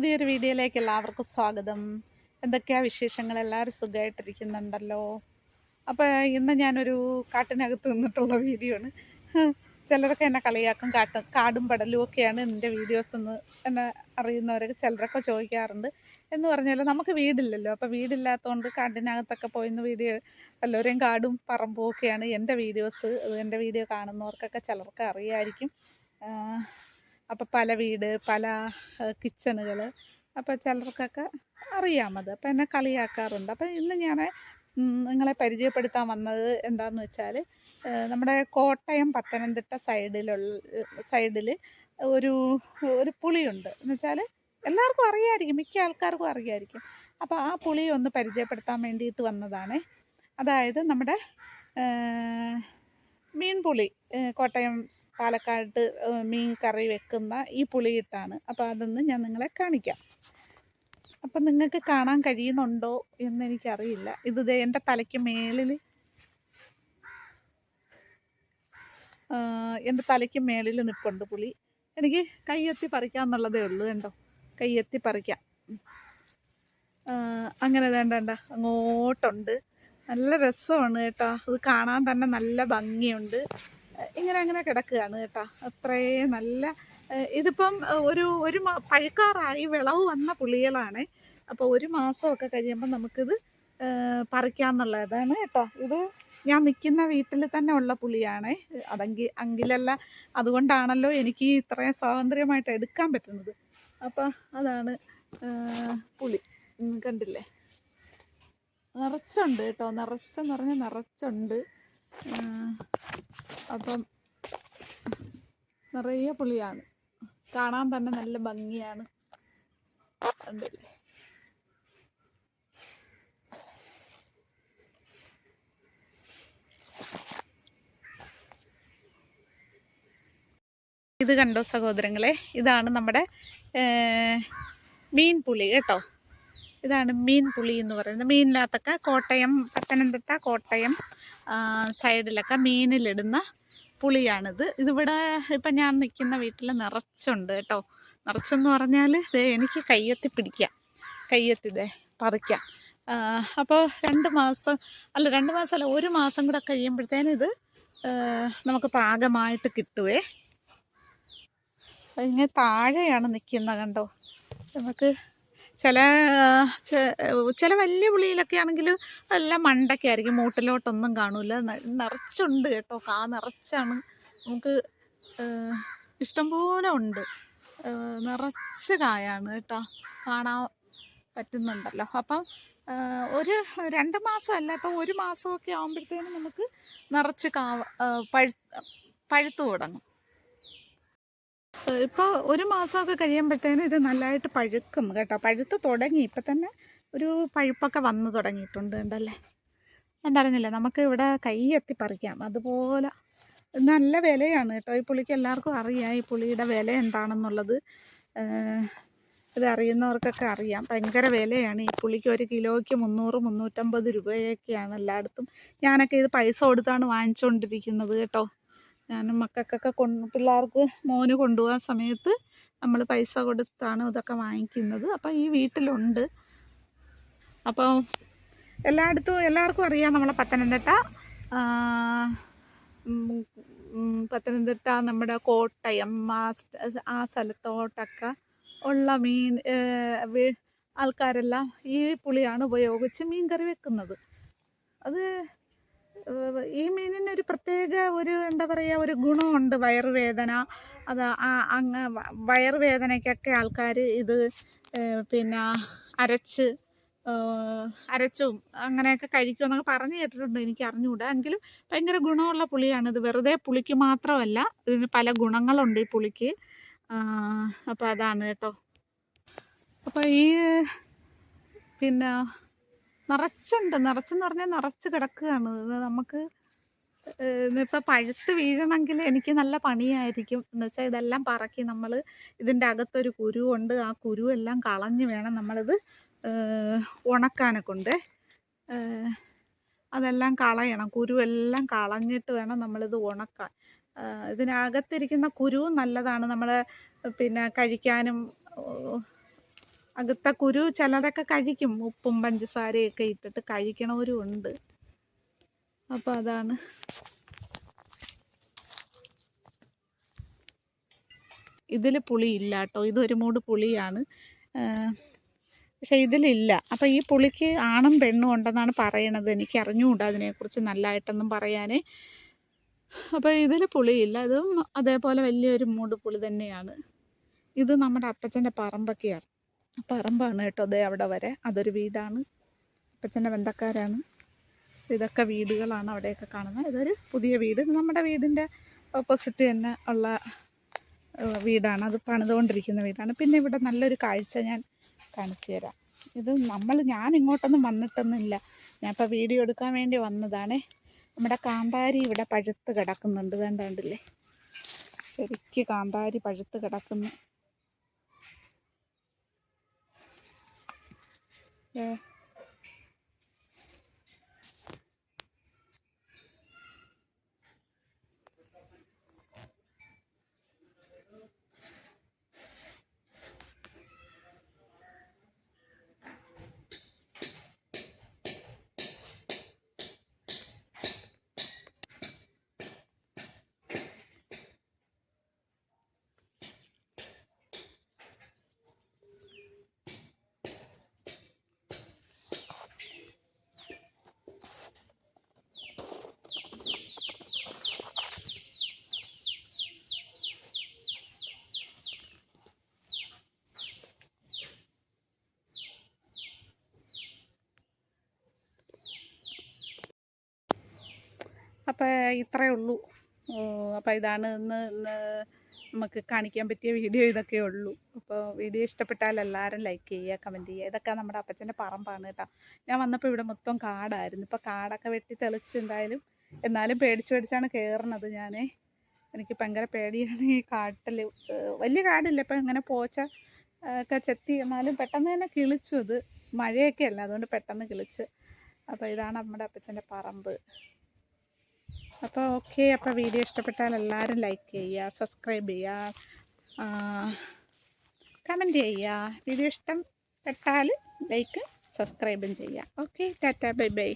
പുതിയൊരു വീഡിയോയിലേക്ക് എല്ലാവർക്കും സ്വാഗതം. എന്തൊക്കെയാ വിശേഷങ്ങൾ? എല്ലാവരും സുഖമായിട്ടിരിക്കുന്നുണ്ടല്ലോ അപ്പോൾ ഇന്ന് ഞാനൊരു കാട്ടിനകത്ത് നിന്നിട്ടുള്ള വീഡിയോ ആണ്. ചിലരൊക്കെ എന്നെ കളിയാക്കും കാട്ടും കാടും പടലും ഒക്കെയാണ് എന്റെ വീഡിയോസ് എന്ന് എന്നെ അറിയുന്നവരൊക്കെ ചിലരൊക്കെ ചോദിക്കാറുണ്ട്. എന്ന് പറഞ്ഞാൽ നമുക്ക് വീടില്ലല്ലോ. അപ്പോൾ വീടില്ലാത്തതുകൊണ്ട് കാട്ടിനകത്തൊക്കെ പോയിന്ന് വീഡിയോ എല്ലാവരെയും കാടും പറമ്പും ഒക്കെയാണ് എന്റെ വീഡിയോസ്. എന്റെ വീഡിയോ കാണുന്നവർക്കൊക്കെ ചിലർക്ക് അറിയായിരിക്കും. അപ്പോൾ പല വീട് പല കിച്ചണുകൾ അപ്പോൾ ചിലർക്കൊക്കെ അറിയാമത് അപ്പോൾ എന്നെ കളിയാക്കാറുണ്ട്. അപ്പോൾ ഇന്ന് ഞാൻ നിങ്ങളെ പരിചയപ്പെടുത്താൻ വന്നത് എന്താണെന്ന് വെച്ചാൽ നമ്മുടെ കോട്ടയം പത്തനംതിട്ട സൈഡിലുള്ള സൈഡിൽ ഒരു ഒരു പുളിയുണ്ട്. എന്ന് വെച്ചാൽ എല്ലാവർക്കും അറിയാമായിരിക്കും മിക്ക ആൾക്കാർക്കും അറിയാമായിരിക്കും അപ്പോൾ ആ പുളി ഒന്ന് പരിചയപ്പെടുത്താൻ വേണ്ടിയിട്ട് വന്നതാണ്. അതായത് നമ്മുടെ മീൻ പുളി കോട്ടയം പാലക്കാട് മീൻ കറി വെക്കുന്ന ഈ പുളിയിട്ടാണ്. അപ്പോൾ അതൊന്ന് ഞാൻ നിങ്ങളെ കാണിക്കാം. അപ്പം നിങ്ങൾക്ക് കാണാൻ കഴിയുന്നുണ്ടോ എന്ന് എനിക്കറിയില്ല ഇത് എന്റെ തലയ്ക്ക് മേളിൽ എന്റെ തലയ്ക്ക് മേളിൽ നിൽപ്പുണ്ട് പുളി. എനിക്ക് കയ്യെത്തി പറിക്കാമെന്നുള്ളതേ ഉള്ളൂ കണ്ടോ? കയ്യെത്തി പറിക്കാം. അങ്ങനെ വേണ്ട വേണ്ട. അങ്ങോട്ടുണ്ട്. നല്ല രസമാണ് കേട്ടോ. അത് കാണാൻ തന്നെ നല്ല ഭംഗിയുണ്ട്. ഇങ്ങനെ അങ്ങനെ കിടക്കുകയാണ് കേട്ടോ. അത്രയും നല്ല ഇതിപ്പം ഒരു ഒരു പഴുക്കാറായി വിളവ് വന്ന പുളികളാണ് അപ്പോൾ ഒരു മാസമൊക്കെ കഴിയുമ്പോൾ നമുക്കിത് പറിക്കാന്നുള്ളതാണ് കേട്ടോ. ഇത് ഞാൻ നിൽക്കുന്ന വീട്ടിൽ തന്നെ ഉള്ള പുളിയാണ്. അതെങ്കിൽ അങ്കിലല്ല. അതുകൊണ്ടാണല്ലോ എനിക്ക് ഇത്രയും സ്വാതന്ത്ര്യമായിട്ട് എടുക്കാൻ പറ്റുന്നത്. അപ്പോൾ അതാണ് പുളി. കണ്ടില്ലേ? നിറച്ചുണ്ട് കേട്ടോ. നിറച്ചെന്ന് പറഞ്ഞാൽ നിറച്ചുണ്ട്. അപ്പം നിറയെ പുളിയാണ്. കാണാൻ തന്നെ നല്ല ഭംഗിയാണ്. ഇത് കണ്ടോ സഹോദരങ്ങളെ? ഇതാണ് നമ്മുടെ മീൻ പുളി കേട്ടോ. ഇതാണ് മീൻ പുളി എന്ന് പറയുന്നത്. മീനിനകത്തൊക്കെ കോട്ടയം പത്തനംതിട്ട കോട്ടയം സൈഡിലൊക്കെ മീനിലിടുന്ന പുളിയാണിത്. ഇതിവിടെ ഇപ്പം ഞാൻ നിൽക്കുന്ന വീട്ടിൽ നിറച്ചുണ്ട് കേട്ടോ. നിറച്ചെന്ന് പറഞ്ഞാൽ ഇത് എനിക്ക് കയ്യെത്തി പിടിക്കാം. കയ്യെത്തിതേ പറിക്കാം. അപ്പോൾ രണ്ട് മാസം അല്ല രണ്ട് മാസം അല്ല ഒരു മാസം കൂടെ കഴിയുമ്പോഴത്തേനും ഇത് നമുക്ക് പാകമായിട്ട് കിട്ടുവേ. ഇങ്ങനെ താഴെയാണ് നിൽക്കുന്നത് കണ്ടോ? നമുക്ക് ചില ചില വലിയ പുളിയിലൊക്കെ ആണെങ്കിൽ മണ്ടൊക്കെ ആയിരിക്കും. മൂട്ടിലോട്ടൊന്നും കാണൂല. നിറച്ചുണ്ട് കേട്ടോ. കാ നിറച്ചാണ്. നമുക്ക് ഇഷ്ടംപോലെ ഉണ്ട്. നിറച്ച് കായാണ് കേട്ടോ. കാണാൻ പറ്റുന്നുണ്ടല്ലോ. അപ്പം ഒരു രണ്ട് മാസമല്ല. ഇപ്പം ഒരു മാസമൊക്കെ ആകുമ്പോഴത്തേനും നമുക്ക് നിറച്ച് കാ പഴുത്ത് പഴു പഴുത്തു തുടങ്ങും. ഇപ്പോൾ ഒരു മാസമൊക്കെ കഴിയുമ്പോഴത്തേനും ഇത് നല്ലതായിട്ട് പഴുക്കും കേട്ടോ. പഴുത്ത് തുടങ്ങി. ഇപ്പം തന്നെ ഒരു പഴുപ്പൊക്കെ വന്നു തുടങ്ങിയിട്ടുണ്ട് ഉണ്ടല്ലേ ഞാൻ പറഞ്ഞില്ലേ നമുക്ക് ഇവിടെ കൈ എത്തി പറിക്കാം അതുപോലെ നല്ല വിലയാണ് കേട്ടോ. ഈ പുളിക്ക് എല്ലാവർക്കും അറിയാം. ഈ പുളിയുടെ വില എന്താണെന്നുള്ളത് ഇത് അറിയുന്നവർക്കൊക്കെ അറിയാം. ഭയങ്കര വിലയാണ്. ഈ പുളിക്ക് ഒരു കിലോയ്ക്ക് മുന്നൂറ് മുന്നൂറ്റമ്പത് രൂപയൊക്കെയാണ് എല്ലായിടത്തും. ഞാനൊക്കെ ഇത് പൈസ കൊടുത്താണ് വാങ്ങിച്ചുകൊണ്ടിരിക്കുന്നത് കേട്ടോ. ഞാനും മക്കൾക്കൊക്കെ കൊണ്ട് പിള്ളേർക്ക് മോന് കൊണ്ടുപോകാൻ സമയത്ത് നമ്മൾ പൈസ കൊടുത്താണ് ഇതൊക്കെ വാങ്ങിക്കുന്നത്. അപ്പോൾ ഈ വീട്ടിലുണ്ട്. അപ്പോൾ എല്ലായിടത്തും എല്ലാവർക്കും അറിയാം നമ്മളെ പത്തനംതിട്ട പത്തനംതിട്ട നമ്മുടെ കോട്ടയം ആ സ്ഥലത്തോട്ടൊക്കെ ഉള്ള മീൻ ആൾക്കാരെല്ലാം ഈ പുളിയാണ് ഉപയോഗിച്ച് മീൻ കറി വെക്കുന്നത്. അത് ഈ മീനിന് ഒരു പ്രത്യേക ഒരു എന്താ പറയുക ഒരു ഗുണമുണ്ട് വയറുവേദന. അത് അങ്ങ് വയറുവേദനയ്ക്കൊക്കെ ആൾക്കാർ ഇത് പിന്നെ അരച്ച് അരച്ചും അങ്ങനെയൊക്കെ കഴിക്കുമെന്നൊക്കെ പറഞ്ഞു കേട്ടിട്ടുണ്ട്. എനിക്ക് അറിഞ്ഞുകൂടാ. എങ്കിലും ഭയങ്കര ഗുണമുള്ള പുളിയാണ് ഇത്. വെറുതെ പുളിക്ക് മാത്രമല്ല ഇതിന് പല ഗുണങ്ങളുണ്ട് ഈ പുളിക്ക്. അപ്പോൾ അതാണ് കേട്ടോ. അപ്പോൾ ഈ പിന്നെ നിറച്ചുണ്ട്. നിറച്ചെന്ന് പറഞ്ഞാൽ നിറച്ച് കിടക്കുകയാണ്. നമുക്ക് ഇപ്പം പഴുത്ത് വീഴണമെങ്കിൽ എനിക്ക് നല്ല പണിയായിരിക്കും. എന്ന് വെച്ചാൽ ഇതെല്ലാം പറക്കി നമ്മൾ ഇതിന്റെ അകത്തൊരു കുരുവുണ്ട്. ആ കുരുവെല്ലാം കളഞ്ഞ് വേണം നമ്മളിത് ഉണക്കാനൊക്കെ. ഉണ്ട് അതെല്ലാം കളയണം. കുരുവെല്ലാം കളഞ്ഞിട്ട് വേണം നമ്മളിത് ഉണക്കാൻ. ഇതിനകത്തിരിക്കുന്ന കുരുവും നല്ലതാണ്. നമ്മൾ പിന്നെ കഴിക്കാനും അകത്ത കുരു ചിലരൊക്കെ കഴിക്കും. ഉപ്പും പഞ്ചസാരയൊക്കെ ഇട്ടിട്ട് കഴിക്കണവരും ഉണ്ട്. അപ്പോൾ അതാണ്. ഇതിൽ പുളിയില്ല കേട്ടോ. ഇതൊരു മൂട് പുളിയാണ്. പക്ഷെ ഇതിലില്ല. അപ്പോൾ ഈ പുളിക്ക് ആണും പെണ്ണും ഉണ്ടെന്നാണ് പറയണത്. എനിക്ക് അറിഞ്ഞുകൂടാ അതിനെക്കുറിച്ച് നല്ലതായിട്ടൊന്നും പറയാനേ. അപ്പോൾ ഇതിൽ പുളിയില്ല. അതും അതേപോലെ വലിയൊരു മൂട് പുളി തന്നെയാണ്. ഇത് നമ്മുടെ അപ്പച്ചന്റെ പറമ്പൊക്കെയാണ്. പറമ്പാണ് കേട്ടോ. അതേ അവിടെ വരെ. അതൊരു വീടാണ്. അപ്പച്ചന്റെ ബന്ധക്കാരാണ്. ഇതൊക്കെ വീടുകളാണ് അവിടെയൊക്കെ കാണുന്നത്. ഇതൊരു പുതിയ വീട്. നമ്മുടെ വീടിന്റെ ഓപ്പോസിറ്റ് തന്നെ ഉള്ള വീടാണ്. അത് പണിതുകൊണ്ടിരിക്കുന്ന വീടാണ്. പിന്നെ ഇവിടെ നല്ലൊരു കാഴ്ച ഞാൻ കാണിച്ചു തരാം. ഇത് നമ്മൾ ഞാൻ ഇങ്ങോട്ടൊന്നും വന്നിട്ടൊന്നുമില്ല. ഞാൻ ഇപ്പോൾ വീഡിയോ എടുക്കാൻ വേണ്ടി വന്നതാണേ. നമ്മുടെ കാന്താരി ഇവിടെ പഴുത്ത് കിടക്കുന്നുണ്ട്. കണ്ടാണ്ടില്ലേ ശരിക്ക് കാന്താരി പഴുത്ത് കിടക്കുന്നു. 嗯。അപ്പോൾ ഇത്രയേ ഉള്ളൂ. അപ്പോൾ ഇതാണ് ഇന്ന് നമുക്ക് കാണിക്കാൻ പറ്റിയ വീഡിയോ ഇതൊക്കെ ഉള്ളൂ. അപ്പോൾ വീഡിയോ ഇഷ്ടപ്പെട്ടാൽ എല്ലാവരും ലൈക്ക് ചെയ്യുക കമന്റ് ചെയ്യുക. ഇതൊക്കെ നമ്മുടെ അപ്പച്ചന്റെ പറമ്പാണ് കേട്ടോ. ഞാൻ വന്നപ്പോൾ ഇവിടെ മൊത്തം കാടായിരുന്നു. ഇപ്പോൾ കാടൊക്കെ വെട്ടി തെളിച്ച് എന്തായാലും എന്നാലും പേടിച്ച് പേടിച്ചാണ് കയറുന്നത് ഞാൻ എനിക്ക് ഭയങ്കര പേടിയാണ് ഈ കാട്ടിൽ വലിയ കാടില്ല. ഇപ്പം ഇങ്ങനെ പോച്ച ഒക്കെ ചെത്തി എന്നാലും പെട്ടെന്ന് തന്നെ കിളിച്ചു അത്. മഴയൊക്കെ അല്ല അതുകൊണ്ട് പെട്ടെന്ന് കിളിച്ച്. അപ്പോൾ ഇതാണ് നമ്മുടെ അപ്പച്ചന്റെ പറമ്പ്. അപ്പോൾ ഓക്കെ അപ്പോൾ വീഡിയോ ഇഷ്ടപ്പെട്ടാൽ എല്ലാവരും ലൈക്ക് ചെയ്യുക സബ്സ്ക്രൈബ് ചെയ്യുക കമന്റ് ചെയ്യുക. വീഡിയോ ഇഷ്ടം പെട്ടാൽ ലൈക്ക് സബ്സ്ക്രൈബും ചെയ്യുക. Okay tata bye bye.